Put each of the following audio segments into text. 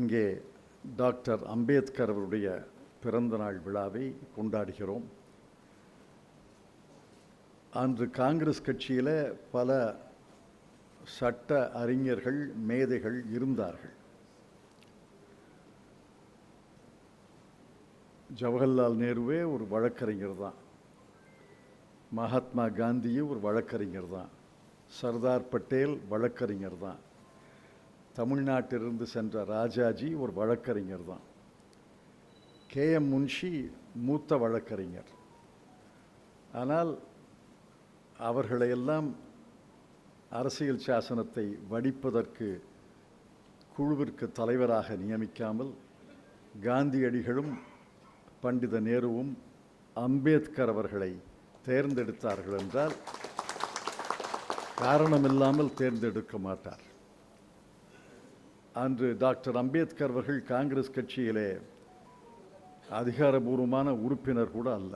இங்கே டாக்டர் அம்பேத்கர் அவருடைய பிறந்தநாள் விழாவை கொண்டாடுகிறோம். அன்று காங்கிரஸ் கட்சியில் பல சட்ட அறிஞர்கள் மேதைகள் இருந்தார்கள். ஜவஹர்லால் நேருவே ஒரு வழக்கறிஞர் தான். மகாத்மா காந்தியும் ஒரு வழக்கறிஞர் தான். சர்தார் பட்டேல் வழக்கறிஞர் தான். தமிழ்நாட்டிலிருந்து சென்ற ராஜாஜி ஒரு வழக்கறிஞர் தான். கே. எம். முன்ஷி மூத்த வழக்கறிஞர். ஆனால் அவர்களையெல்லாம் அரசியல் சாசனத்தை வடிப்பதற்கு குழுவிற்கு தலைவராக நியமிக்காமல் காந்தியடிகளும் பண்டித நேருவும் அம்பேத்கர் அவர்களை தேர்ந்தெடுத்தார்கள் என்றால் காரணமில்லாமல் தேர்ந்தெடுக்க மாட்டார். அன்று டாக்டர் அம்பேத்கர் அவர்கள் காங்கிரஸ் கட்சியிலே அதிகாரபூர்வமான உறுப்பினர் கூட அல்ல.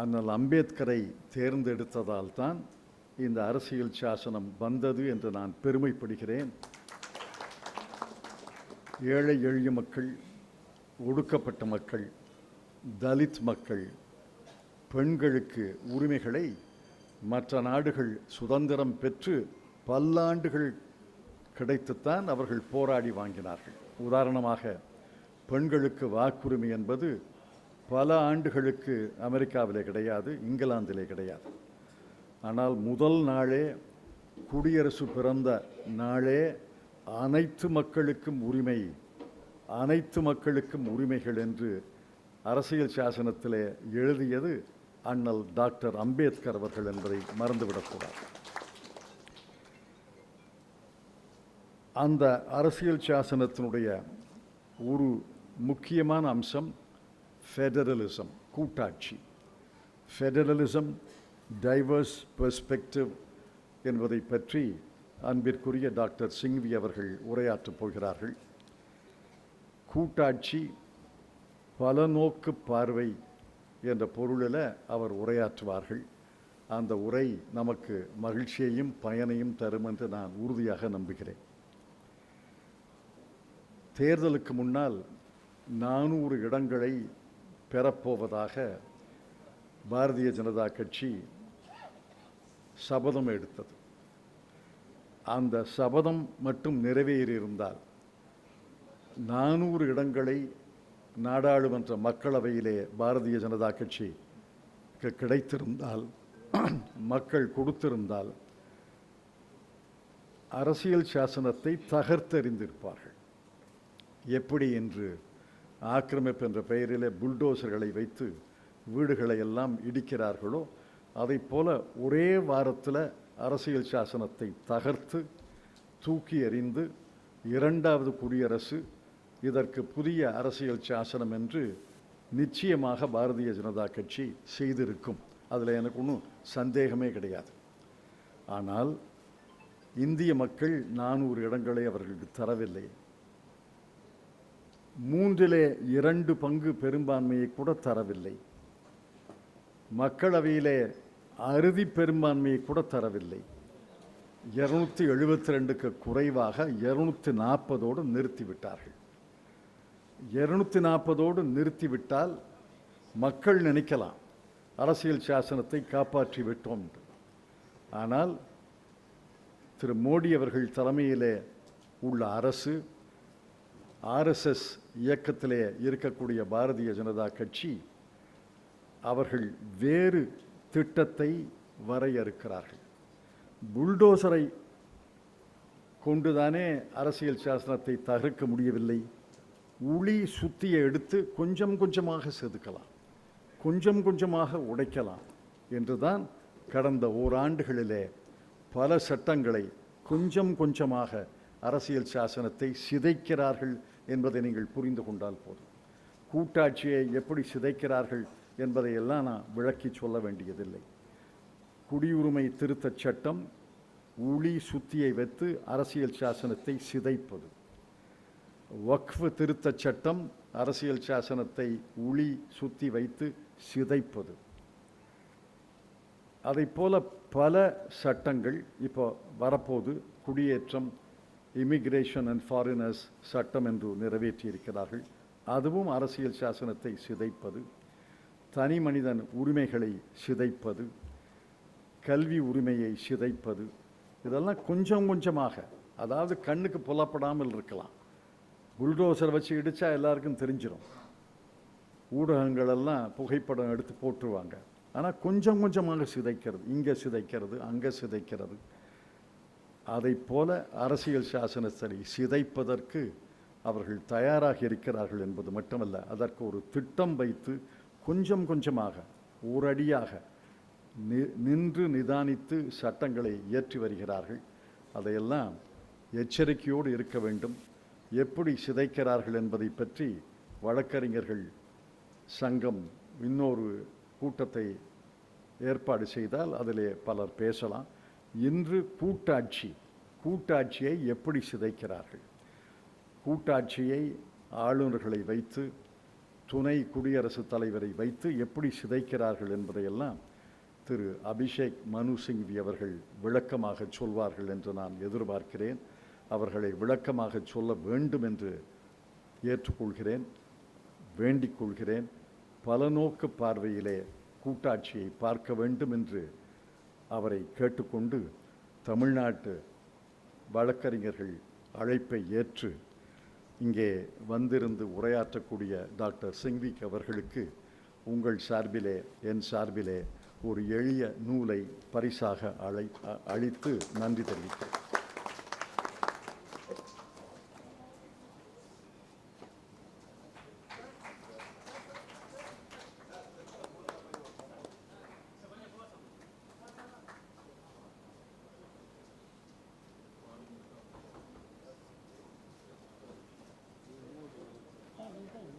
ஆனால் அம்பேத்கரை தேர்ந்தெடுத்ததால் தான் இந்த அரசியல் சாசனம் வந்தது என்று நான் பெருமைப்படுகிறேன். ஏழை எளிய மக்கள் ஒடுக்கப்பட்ட மக்கள் தலித் மக்கள் பெண்களுக்கு உரிமைகளை மற்ற நாடுகள் சுதந்திரம் பெற்று பல்லாண்டுகள் கிடைத்துத்தான் அவர்கள் போராடி வாங்கினார்கள். உதாரணமாக பெண்களுக்கு வாக்குரிமை என்பது பல ஆண்டுகளுக்கு அமெரிக்காவிலே கிடையாது இங்கிலாந்திலே கிடையாது. ஆனால் முதல் நாளே குடியரசு பிறந்த நாளே அனைத்து மக்களுக்கும் உரிமை அனைத்து மக்களுக்கும் உரிமைகள் என்று அரசியல் சாசனத்திலே எழுதியது அண்ணல் டாக்டர் அம்பேத்கர் அவர்கள் என்பதை மறந்துவிடக்கூடாது. அந்த அரசியல் சாசனத்தினுடைய ஒரு முக்கியமான அம்சம் ஃபெடரலிசம் கூட்டாட்சி. ஃபெடரலிசம் டைவர்ஸ் பெர்ஸ்பெக்டிவ் என்பதை பற்றி அன்பிற்குரிய டாக்டர் சிங்வி அவர்கள் உரையாற்றப் போகிறார்கள். கூட்டாட்சி பல நோக்கு பார்வை என்ற பொருளில் அவர் உரையாற்றுவார்கள். அந்த உரை நமக்கு மகிழ்ச்சியையும் பயனையும் தரும் என்று நான் உறுதியாக நம்புகிறேன். தேர்தலுக்கு முன்னால் நானூறு இடங்களை பெறப்போவதாக பாரதிய ஜனதா கட்சி சபதம் எடுத்தது. அந்த சபதம் மட்டும் நிறைவேறியிருந்தால் நானூறு இடங்களை நாடாளுமன்ற மக்களவையிலே பாரதிய ஜனதா கட்சி கிடைத்திருந்தால் மக்கள் கொடுத்திருந்தால் அரசியல் சாசனத்தை தகர்த்தெறிந்திருப்பார்கள். எப்படி என்று ஆக்கிரமிப்பு என்ற பெயரிலே புல்டோசர்களை வைத்து வீடுகளை எல்லாம் இடிக்கிறார்களோ அதை போல ஒரே வாரத்தில் அரசியல் சாசனத்தை தகர்த்து தூக்கி எறிந்து இரண்டாவது குடியரசு இதற்கு புதிய அரசியல் சாசனம் என்று நிச்சயமாக பாரதிய ஜனதா கட்சி செய்திருக்கும். அதில் எனக்கு ஒன்றும் சந்தேகமே கிடையாது. ஆனால் இந்திய மக்கள் நானூறு இடங்களை அவர்களுக்கு தரவில்லை. மூன்றிலே இரண்டு பங்கு பெரும்பான்மையை கூட தரவில்லை. மக்களவையிலே அறுதி பெரும்பான்மையை கூட தரவில்லை. இருநூற்றி எழுபத்தி ரெண்டுக்கு குறைவாக இருநூற்றி நாற்பதோடு நிறுத்திவிட்டார்கள். இருநூற்றி நாற்பதோடு நிறுத்திவிட்டால் மக்கள் நினைக்கலாம் அரசியல் சாசனத்தை காப்பாற்றி விட்டோம் என்று. ஆனால் திரு மோடி அவர்கள் தலைமையிலே உள்ள அரசு ஆர்எஸ்எஸ் இயக்கத்திலே இருக்கக்கூடிய பாரதிய ஜனதா கட்சி அவர்கள் வேறு திட்டத்தை வரையறுக்கிறார்கள். புல்டோசரை கொண்டுதானே அரசியல் சாசனத்தை தகர்க்க முடியவில்லை. உளி சுத்தியை எடுத்து கொஞ்சம் கொஞ்சமாக செதுக்கலாம் கொஞ்சம் கொஞ்சமாக உடைக்கலாம் என்றுதான் கடந்த ஓராண்டுகளிலே பல சட்டங்களை கொஞ்சம் கொஞ்சமாக அரசியல் சாசனத்தை சிதைக்கிறார்கள் என்பதை நீங்கள் புரிந்து கொண்டால் போதும். கூட்டாட்சியை எப்படி சிதைக்கிறார்கள் என்பதை எல்லாம் நான் விளக்கி சொல்ல வேண்டியதில்லை. குடியுரிமை திருத்தச் சட்டம் உளி சுத்தியை வைத்து அரசியல் சாசனத்தை சிதைப்பது. வக்ஃபு திருத்தச் சட்டம் அரசியல் சாசனத்தை உளி சுத்தி வைத்து சிதைப்பது. அதைப் போல பல சட்டங்கள் இப்போ வரப்போது குடியேற்றம் இமிக்ரேஷன் அண்ட் ஃபாரினர்ஸ் சட்டம் என்று நிறைவேற்றியிருக்கிறார்கள். அதுவும் அரசியல் சாசனத்தை சிதைப்பது தனி மனிதன் உரிமைகளை சிதைப்பது கல்வி உரிமையை சிதைப்பது இதெல்லாம் கொஞ்சம் கொஞ்சமாக அதாவது கண்ணுக்கு புலப்படாமல் இருக்கலாம். புல்டோசர் வச்சு இடித்தா எல்லாருக்கும் தெரிஞ்சிடும் ஊடகங்களெல்லாம் புகைப்படம் எடுத்து போட்டுருவாங்க. ஆனால் கொஞ்சம் கொஞ்சமாக சிதைக்கிறது இங்கே சிதைக்கிறது அங்கே சிதைக்கிறது. அதைப் போல அரசியல் சாசனத்தை சிதைப்பதற்கு அவர்கள் தயாராக இருக்கிறார்கள் என்பது மட்டுமல்ல அதற்கு ஒரு திட்டம் வைத்து கொஞ்சம் கொஞ்சமாக ஓரடியாக நி- நின்று நிதானித்து சட்டங்களை இயற்றி வருகிறார்கள். அதையெல்லாம் எச்சரிக்கையோடு இருக்க வேண்டும். எப்படி சிதைக்கிறார்கள் என்பதை பற்றி வழக்கறிஞர்கள் சங்கம் இன்னொரு கூட்டத்தை ஏற்பாடு செய்தால் அதிலே பலர் பேசலாம். இன்று கூட்டாட்சி கூட்டாட்சியை எப்படி சிதைக்கிறார்கள்? கூட்டாட்சியை ஆளுநர்களை வைத்து துணை குடியரசுத் தலைவரை வைத்து எப்படி சிதைக்கிறார்கள் என்பதையெல்லாம் திரு அபிஷேக் மனு சிங்வி அவர்கள் விளக்கமாக சொல்வார்கள் என்று நான் எதிர்பார்க்கிறேன். அவர்களை விளக்கமாக சொல்ல வேண்டும் என்று ஏற்றுக்கொள்கிறேன் வேண்டிக் கொள்கிறேன். பலநோக்கு பார்வையிலே கூட்டாட்சியை பார்க்க வேண்டும் என்று அவரை கேட்டுக்கொண்டு தமிழ்நாட்டு வழக்கறிஞர்கள் அழைப்பை ஏற்று இங்கே வந்திருந்து உரையாற்றக்கூடிய டாக்டர் சிங்விக் அவர்களுக்கு உங்கள் சார்பிலே என் சார்பிலே ஒரு எளிய நூலை பரிசாக அழை அளித்து நன்றி தெரிவிக்கிறேன்.